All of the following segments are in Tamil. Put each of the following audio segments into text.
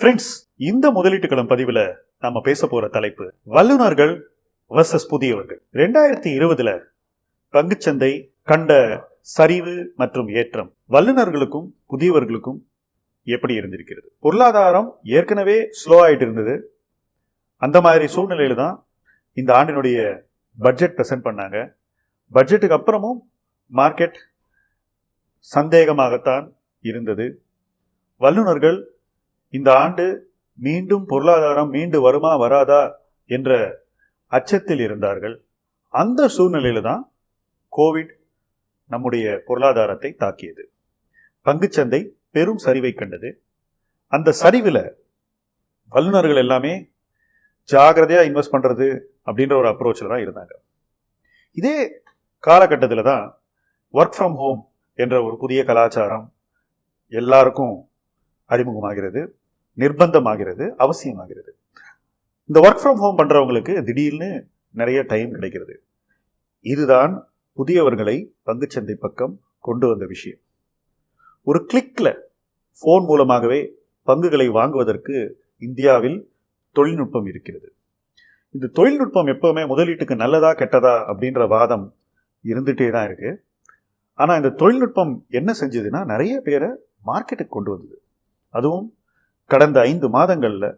ஃப்ரெண்ட்ஸ் இந்த முதலீட்டு களம் பதிவில் நம்ம பேச போற தலைப்பு வல்லுநர்கள் வர்சஸ் புதியவர்கள். ரெண்டாயிரத்தி இருபதுல பங்குச்சந்தை கண்ட சரிவு மற்றும் ஏற்றம் வல்லுநர்களுக்கும் புதியவர்களுக்கும் எப்படி இருந்திருக்கிறது? பொருளாதாரம் ஏற்கனவே ஸ்லோ ஆகிட்டு இருந்தது. அந்த மாதிரி சூழ்நிலையில் தான் இந்த ஆண்டினுடைய பட்ஜெட் ப்ரெசென்ட் பண்ணாங்க. பட்ஜெட்டுக்கு அப்புறமும் மார்க்கெட் சந்தேகமாகத்தான் இருந்தது. வல்லுநர்கள் இந்த ஆண்டு மீண்டும் பொருளாதாரம் மீண்டு வருமா வராதா என்ற அச்சத்தில் இருந்தார்கள். அந்த சூழ்நிலையில தான் கோவிட் நம்முடைய பொருளாதாரத்தை தாக்கியது. பங்குச்சந்தை பெரும் சரிவை கண்டது. அந்த சரிவில் வல்லுநர்கள் எல்லாமே ஜாகிரதையாக இன்வெஸ்ட் பண்ணுறது அப்படின்ற ஒரு அப்ரோச்சில் தான் இருந்தாங்க. இதே காலகட்டத்தில் தான் ஒர்க் ஃப்ரம் ஹோம் என்ற ஒரு புதிய கலாச்சாரம் எல்லாருக்கும் அறிமுகமாகிறது. நிர்பந்தமாகிறது அவசியமாகிறது. இந்த ஒர்க் ஃப்ரம் ஹோம் பண்ணுறவங்களுக்கு திடீர்னு நிறைய டைம் கிடைக்கிறது. இதுதான் புதியவர்களை பங்குச்சந்தை பக்கம் கொண்டு வந்த விஷயம். ஒரு கிளிக்கில் ஃபோன் மூலமாகவே பங்குகளை வாங்குவதற்கு இந்தியாவில் தொழில்நுட்பம் இருக்கிறது. இந்த தொழில்நுட்பம் எப்போவுமே முதலீட்டுக்கு நல்லதா கெட்டதா அப்படின்ற வாதம் இருந்துகிட்டே தான் இருக்குது ஆனால் இந்த தொழில்நுட்பம் என்ன செஞ்சதுன்னா நிறைய பேரை மார்க்கெட்டுக்கு கொண்டு வந்தது. அதுவும் கடந்த ஐந்து மாதங்களில்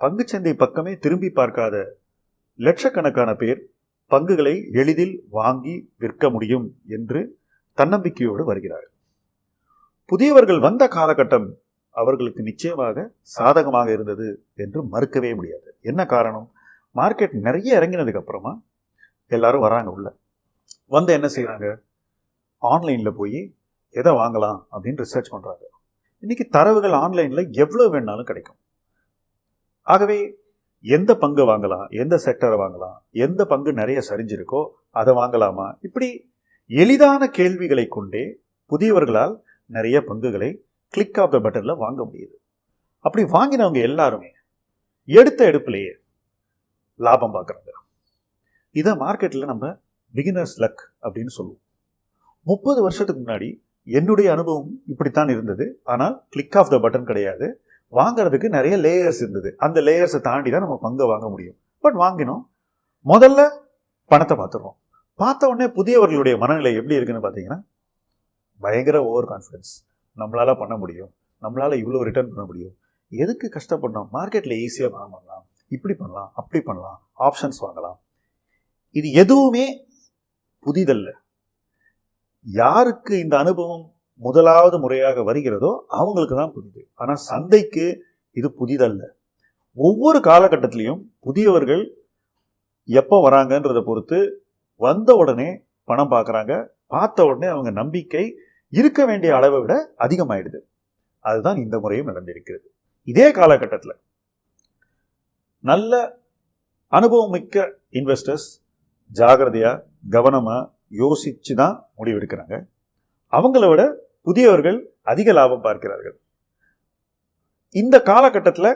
பங்குச்சந்தை பக்கமே திரும்பி பார்க்காத லட்சக்கணக்கான பேர் பங்குகளை எளிதில் வாங்கி விற்க முடியும் என்று தன்னம்பிக்கையோடு வருகிறார்கள். புதியவர்கள் வந்த காலகட்டம் அவர்களுக்கு நிச்சயமாக சாதகமாக இருந்தது என்று மறுக்கவே முடியாது. என்ன காரணம்? மார்க்கெட் நிறைய இறங்கினதுக்கு அப்புறமா எல்லாரும் வராங்க உள்ள. வந்து என்ன செய்கிறாங்க ஆன்லைனில் போய் எதை வாங்கலாம் அப்படின்னு ரிசர்ச் பண்ணுறாங்க இன்றைக்கி தரவுகள் ஆன்லைனில் எவ்வளோ வேணாலும் கிடைக்கும். ஆகவே எந்த பங்கு வாங்கலாம் எந்த செக்டரை வாங்கலாம் எந்த பங்கு நிறைய சரிஞ்சிருக்கோ அதை வாங்கலாமா? இப்படி எளிதான கேள்விகளை கொண்டே புதியவர்களால் நிறைய பங்குகளை கிளிக் ஆஃப் த பட்டனில் வாங்க முடியுது. அப்படி வாங்கினவங்க எல்லாருமே எடுத்த எடுப்பிலேயே லாபம் பார்க்குறாங்க. இதை மார்க்கெட்டில் நம்ம பிகினர்ஸ் லக் அப்படின்னு சொல்லுவோம். முப்பது வருஷத்துக்கு முன்னாடி என்னுடைய அனுபவம் இப்படித்தான் இருந்தது. ஆனால் கிளிக் ஆஃப் த பட்டன் கிடையாது. வாங்குறதுக்கு நிறைய லேயர்ஸ் இருந்தது. அந்த லேயர்ஸை தாண்டி தான் நம்ம பங்கை வாங்க முடியும். பட் வாங்கினோம். முதல்ல பணத்தை பார்த்துருவோம் பார்த்த உடனே புதியவர்களுடைய மனநிலை எப்படி இருக்குன்னு பார்த்தீங்கன்னா பயங்கர ஓவர் கான்ஃபிடன்ஸ் நம்மளால் பண்ண முடியும். நம்மளால் இவ்வளோ ரிட்டர்ன் பண்ண முடியும். எதுக்கு கஷ்டப்படணும்? மார்க்கெட்டில் ஈஸியாக பணம் பண்ணலாம் இப்படி பண்ணலாம் அப்படி பண்ணலாம். ஆப்ஷன்ஸ் வாங்கலாம். இது எதுவுமே புதிதல்ல. யாருக்கு இந்த அனுபவம் முதலாவது முறையாக வருகிறதோ அவங்களுக்கு தான் புதிது. ஆனால் சந்தைக்கு இது புதிதல்ல. ஒவ்வொரு காலகட்டத்திலையும் புதியவர்கள் எப்போ வராங்கன்றதை பொறுத்து வந்த உடனே பணம் பார்க்குறாங்க பார்த்த உடனே அவங்க நம்பிக்கை இருக்க வேண்டிய அளவை விட அதிகமாயிடுது. அதுதான் இந்த முறையும் நடந்திருக்கிறது. இதே காலகட்டத்தில் நல்ல அனுபவம் மிக்க இன்வெஸ்டர்ஸ் ஜாகிரதையாக கவனமாக யோசித்து தான் முடிவெடுக்கிறாங்க. அவங்கள விட புதியவர்கள் அதிக லாபம் பார்க்கிறார்கள். இந்த காலகட்டத்தில்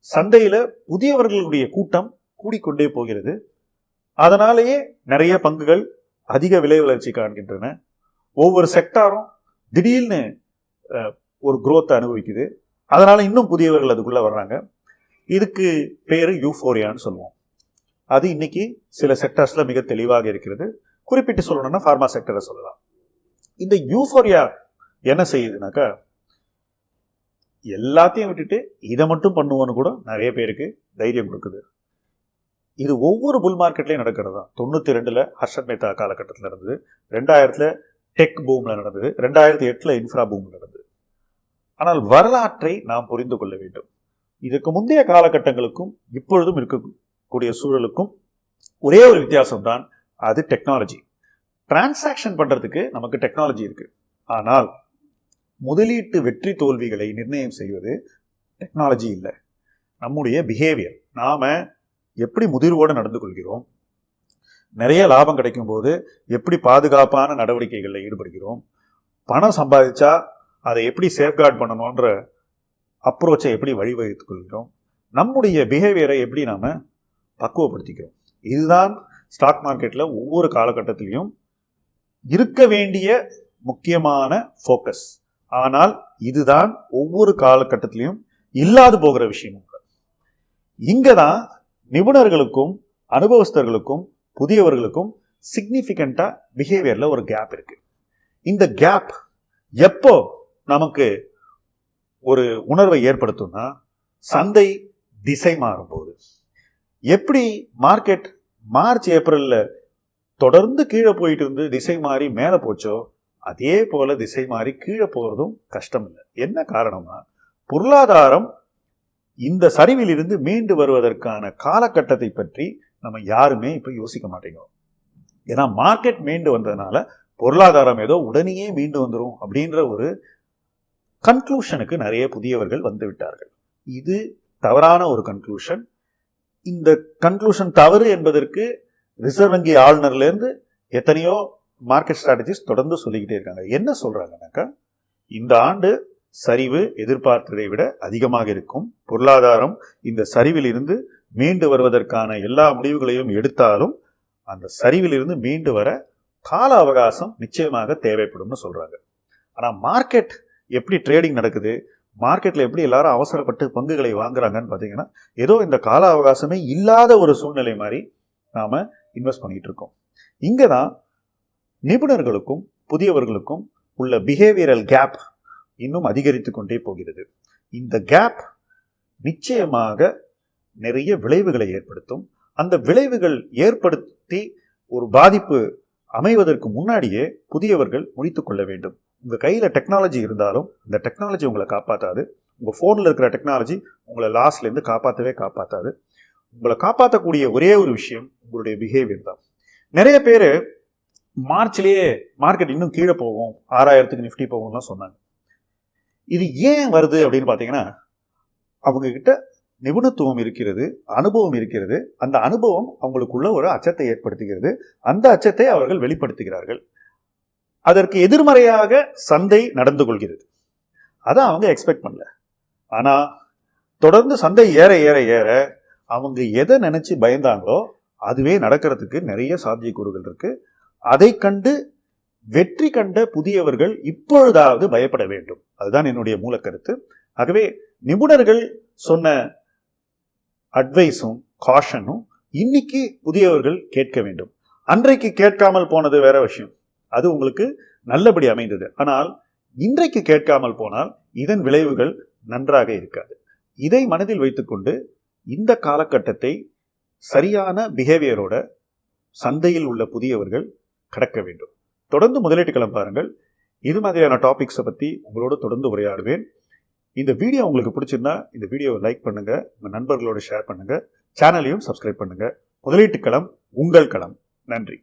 சந்தையில் புதியவர்களுடைய கூட்டம் கூடிக்கொண்டே போகிறது. அதனாலேயே நிறைய பங்குகள் அதிக விலை வளர்ச்சி காண்கின்றன. ஒவ்வொரு செக்டாரும் திடீர்னு ஒரு குரோத்தை அனுபவிக்குது. அதனால இன்னும் புதியவர்கள் அதுக்குள்ள வர்றாங்க. இதுக்கு பேர் யூஃபோரியான்னு சொல்லுவோம். அது இன்னைக்கு சில செக்டர்ஸ்ல மிக தெளிவாக இருக்கிறது. குறிப்பிட்டு சொல்லணும்னா ஃபார்மா செக்டரை சொல்லலாம். இந்த யூஃபோரியா என்ன செய்யுதுனாக்கா எல்லாத்தையும் விட்டுட்டு இதை மட்டும் பண்ணுவோன்னு கூட நிறைய பேருக்கு தைரியம் கொடுக்குது. இது ஒவ்வொரு புல் மார்க்கெட்லையும் நடக்கிறது தான். தொண்ணூற்றி ரெண்டில் ஹர்ஷத் மேத்தா காலகட்டத்தில் நடந்தது. ரெண்டாயிரத்தில் டெக் பூமில் நடந்தது. ரெண்டாயிரத்தி எட்டில் இன்ஃப்ரா பூமில் நடந்தது. ஆனால் வரலாற்றை நாம் புரிந்து கொள்ள வேண்டும். இதற்கு முந்தைய காலகட்டங்களுக்கும் இப்பொழுதும் இருக்கக்கூடிய சூழலுக்கும் ஒரே ஒரு வித்தியாசம் தான் அது டெக்னாலஜி டிரான்சாக்ஷன் பண்ணுறதுக்கு நமக்கு டெக்னாலஜி இருக்குது ஆனால் முதலீட்டு வெற்றி தோல்விகளை நிர்ணயம் செய்வது டெக்னாலஜி இல்லை. நம்முடைய பிஹேவியர் நாம் எப்படி முதிர்வோடு நடந்து கொள்கிறோம்? நிறைய லாபம் கிடைக்கும் போது எப்படி பாதுகாப்பான நடவடிக்கைகளில் ஈடுபடுகிறோம்? பணம் சம்பாதிச்சா அதை எப்படி சேஃப்கார்ட் பண்ணணுன்ற அப்ரோச்சை எப்படி வழிவகுத்துக் கொள்கிறோம்? நம்முடைய பிஹேவியரை எப்படி நாம் பக்குவப்படுத்திக்கிறோம்? இதுதான் ஸ்டாக் மார்க்கெட்டில் ஒவ்வொரு காலகட்டத்திலையும் இருக்க வேண்டிய முக்கியமான ஃபோக்கஸ் ஆனால் இதுதான் ஒவ்வொரு காலகட்டத்திலையும் இல்லாது போகிற விஷயம். இங்கே தான் நிபுணர்களுக்கும் அனுபவஸ்தர்களுக்கும் புதியவர்களுக்கும் சிக்னிஃபிகண்ட்டாக பிஹேவியரில் ஒரு கேப் இருக்குது இந்த கேப் எப்போ நமக்கு ஒரு உணர்வை ஏற்படுத்தும்னா சந்தை திசை மாறும்போது. எப்படி மார்க்கெட் மார்ச் ஏப்ரலில் தொடர்ந்து கீழே போயிட்டு இருந்து திசை மாறி மேலே போச்சோ அதே போல் திசை மாறி கீழே போகிறதும் கஷ்டம் இல்லை. என்ன காரணம்னா பொருளாதாரம் இந்த சரிவிலிருந்து மீண்டு வருவதற்கான காலகட்டத்தை பற்றி நம்ம யாருமே இப்போ யோசிக்க மாட்டேங்கிறோம். ஏன்னா மார்க்கெட் மீண்டு வந்ததுனால பொருளாதாரம் ஏதோ உடனேயே மீண்டு வந்துடும் அப்படின்ற ஒரு கன்க்ளூஷனுக்கு நிறைய புதியவர்கள் வந்து விட்டார்கள். இது தவறான ஒரு கன்க்ளூஷன் இந்த கன்க்ளூஷன் தவறு என்பதற்கு ரிசர்வ் வங்கி ஆளுநர்லேருந்து எத்தனையோ மார்க்கெட் ஸ்ட்ராட்டஜிஸ் தொடர்ந்து சொல்லிக்கிட்டே இருக்காங்க. என்ன சொல்கிறாங்கனாக்கா இந்த ஆண்டு சரிவு எதிர்பார்த்ததை விட அதிகமாக இருக்கும். பொருளாதாரம் இந்த சரிவிலிருந்து மீண்டு வருவதற்கான எல்லா முடிவுகளையும் எடுத்தாலும் அந்த சரிவிலிருந்து மீண்டு வர கால அவகாசம் நிச்சயமாக தேவைப்படும்னு சொல்றாங்க. ஆனால் மார்க்கெட் எப்படி ட்ரேடிங் நடக்குது? மார்க்கெட்டில் எப்படி எல்லாரும் அவசரப்பட்டு பங்குகளை வாங்குறாங்கன்னு பார்த்தீங்கன்னா ஏதோ இந்த கால அவகாசமே இல்லாத ஒரு சூழ்நிலை மாதிரி நாம் இன்வெஸ்ட் பண்ணிகிட்டு இருக்கோம். இங்கே தான் நிபுணர்களுக்கும் புதியவர்களுக்கும் உள்ள பிஹேவியரல் கேப் இன்னும் அதிகரித்து கொண்டே போகிறது. இந்த கேப் நிச்சயமாக நிறைய விளைவுகளை ஏற்படுத்தும். அந்த விளைவுகள் ஏற்படுத்தி ஒரு பாதிப்பு அமைவதற்கு முன்னாடியே புதியவர்கள் முடித்து கொள்ள வேண்டும். உங்கள் கையில் டெக்னாலஜி இருந்தாலும் இந்த டெக்னாலஜி உங்களை காப்பாற்றாது உங்கள் ஃபோனில் இருக்கிற டெக்னாலஜி உங்களை லாஸ்ட்லேருந்து காப்பாற்றவே காப்பாற்றாது உங்களை காப்பாற்றக்கூடிய ஒரே ஒரு விஷயம் உங்களுடைய பிஹேவியர் தான். நிறைய பேர் மார்ச்லேயே மார்க்கெட் இன்னும் கீழே போகும். ஆறாயிரத்துக்கு நிஃப்டி போகும்லாம் சொன்னாங்க. இது ஏன் வருது அப்படின்னு பார்த்தீங்கன்னா அவங்கக்கிட்ட நிபுணத்துவம் இருக்கிறது அனுபவம் இருக்கிறது. அந்த அனுபவம் அவங்களுக்குள்ள ஒரு அச்சத்தை ஏற்படுத்துகிறது. அந்த அச்சத்தை அவர்கள் வெளிப்படுத்துகிறார்கள். அதற்கு எதிர்மறையாக சந்தை நடந்து கொள்கிறது. அதான் அவங்க எக்ஸ்பெக்ட் பண்ணல. ஆனால் தொடர்ந்து சந்தை ஏற ஏற ஏற அவங்க எதை நினச்சி பயந்தாங்களோ அதுவே நடக்கிறதுக்கு நிறைய சாத்தியக்கூறுகள் இருக்குது அதை கண்டு வெற்றி கண்ட புதியவர்கள் இப்பொழுதாவது பயப்பட வேண்டும். அதுதான் என்னுடைய மூலக்கருத்து ஆகவே நிபுணர்கள் சொன்ன அட்வைஸும் காஷனும் இன்னைக்கு புதியவர்கள் கேட்க வேண்டும். அன்றைக்கு கேட்காமல் போனது வேற விஷயம். அது உங்களுக்கு நல்லபடி அமைந்தது. ஆனால் இன்றைக்கு கேட்காமல் போனால் இதன் விளைவுகள் நன்றாக இருக்காது. இதை மனதில் வைத்துக்கொண்டு இந்த காலகட்டத்தை சரியான பிஹேவியரோட சந்தையில் உள்ள புதியவர்கள் கடக்க வேண்டும். தொடர்ந்து முதலீட்டுக்களம் பாருங்கள். இது மாதிரியான டாபிக்ஸை பற்றி உங்களோட தொடர்ந்து உரையாடுவேன். இந்த வீடியோ உங்களுக்கு பிடிச்சிருந்தா இந்த வீடியோவை லைக் பண்ணுங்கள் உங்கள் நண்பர்களோடு ஷேர் பண்ணுங்கள் சேனலையும் சப்ஸ்கிரைப் முதலீட்டு களம் உங்கள் களம். நன்றி.